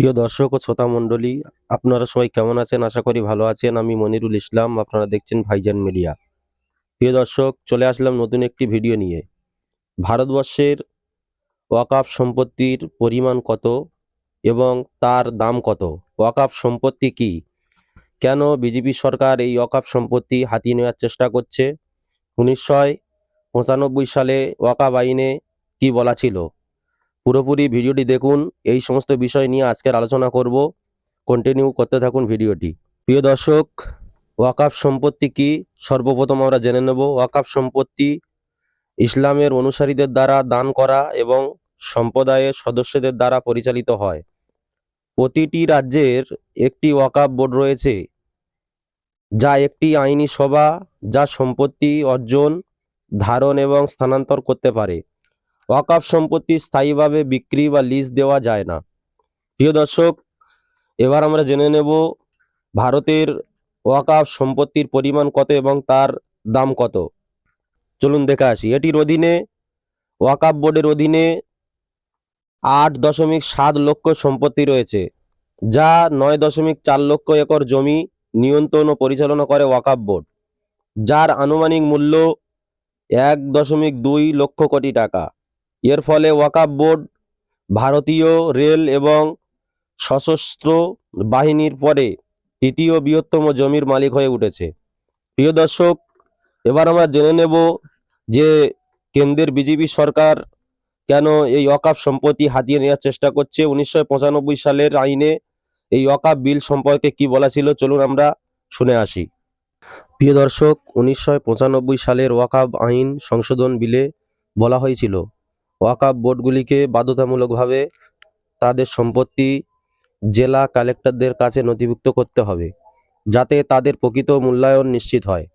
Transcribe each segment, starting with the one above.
প্রিয় দর্শক ও শ্রোতা মণ্ডলী, আপনারা সবাই কেমন আছেন? আশা করি ভালো আছেন। আমি মনিরুল ইসলাম, আপনারা দেখছেন ভাইজান মিডিয়া। প্রিয় দর্শক, চলে আসলাম নতুন একটি ভিডিও নিয়ে। ভারতবর্ষের ওয়াকাফ সম্পত্তির পরিমাণ কত এবং তার দাম কত? ওয়াকাফ সম্পত্তি কি? কেন বিজেপি সরকার এই ওয়াকাফ সম্পত্তি হাতিয়ে নেওয়ার চেষ্টা করছে? উনিশশো পঁচানব্বই সালে ওয়াকাফ আইনে কি বলা ছিল? পুরোপুরি ভিডিওটি দেখুন। এই সমস্ত বিষয় নিয়ে আজকের আলোচনা করব। কন্টিনিউ করতে থাকুন ভিডিওটি। প্রিয় দর্শক ওয়াকাফ সম্পত্তি কি? সর্বপ্রথম আমরা জেনে নেব। ওয়াকাফ সম্পত্তি ইসলামের অনুসারীদের দ্বারা দান করা এবং সম্প্রদায়ের সদস্যদের দ্বারা পরিচালিত হয়। প্রতিটি রাজ্যের একটি ওয়াকাফ বোর্ড রয়েছে, যা একটি আইনি সভা যা সম্পত্তি অর্জন, ধারণ এবং স্থানান্তর করতে পারে। ওয়াকাফ সম্পত্তি স্থায়ীভাবে বিক্রি বা লিজ দেওয়া যায় না। প্রিয় দর্শক, এবার আমরা জেনে নেব ভারতের ওয়াকাফ সম্পত্তির পরিমাণ কত এবং তার দাম কত। চলুন দেখে আসি। এটির অধীনে ওয়াকাফ বোর্ডের অধীনে আট দশমিক সাত লক্ষ সম্পত্তি রয়েছে, যা নয় দশমিক চার লক্ষ একর জমি নিয়ন্ত্রণ ও পরিচালনা করে ওয়াকাফ বোর্ড, যার আনুমানিক মূল্য এক দশমিক দুই লক্ষ কোটি টাকা। এর ফলে ওয়াকাফ বোর্ড, ভারতীয় রেল এবং সশস্ত্র বাহিনীর পরে তৃতীয় বৃহত্তম জমির মালিক হয়ে উঠেছে। প্রিয় দর্শক, এবার আমরা জেনে নেব যে কেন্দ্রের বিজেপি সরকার কেন এই ওয়াকাফ সম্পত্তি হাতিয়ে নেওয়ার চেষ্টা করছে। উনিশশো পঁচানব্বই সালের আইনে এই ওয়াকাফ বিল সম্পর্কে কি বলা ছিল, চলুন আমরা শুনে আসি। প্রিয় দর্শক, উনিশশো পঁচানব্বই সালের ওয়াকাফ আইন সংশোধন বিলে বলা হয়েছিল ওয়াকাফ বোর্ডগুলিকে বাধ্যতামূলকভাবে তাদের সম্পত্তি জেলা কালেক্টরদের কাছে নথিভুক্ত করতে হবে, যাতে তাদের প্রকৃত মূল্যায়ন নিশ্চিত হয়।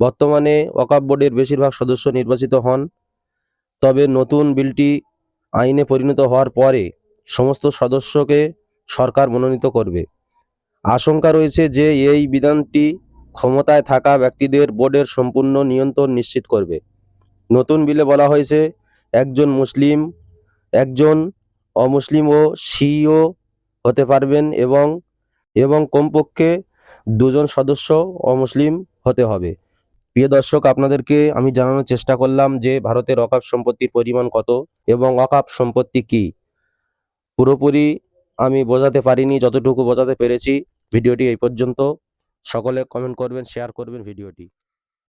বর্তমানে ওয়াকাফ বোর্ডের বেশিরভাগ সদস্য নির্বাচিত হন, তবে নতুন বিলটি আইনে পরিণত হওয়ার পরে সমস্ত সদস্যকে সরকার মনোনীত করবে। আশঙ্কা রয়েছে যে এই বিধানটি ক্ষমতায় থাকা ব্যক্তিদের বোর্ডের সম্পূর্ণ নিয়ন্ত্রণ নিশ্চিত করবে। নতুন বিলে বলা হয়েছে একজন মুসলিম, একজন অমুসলিম ও সিইও হতে পারবেন এবং এবং কমপক্ষে দুজন সদস্য অমুসলিম হতে হবে। প্রিয় দর্শক, আপনাদেরকে আমি জানানোর চেষ্টা করলাম যে ভারতের অকাপ সম্পত্তির পরিমাণ কত এবং অকাপ সম্পত্তি কি। পুরোপুরি আমি বোঝাতে পারিনি, যতটুকু বোঝাতে পেরেছি। ভিডিওটি এই পর্যন্ত। সকলে কমেন্ট করবেন শেয়ার করবেন ভিডিওটি।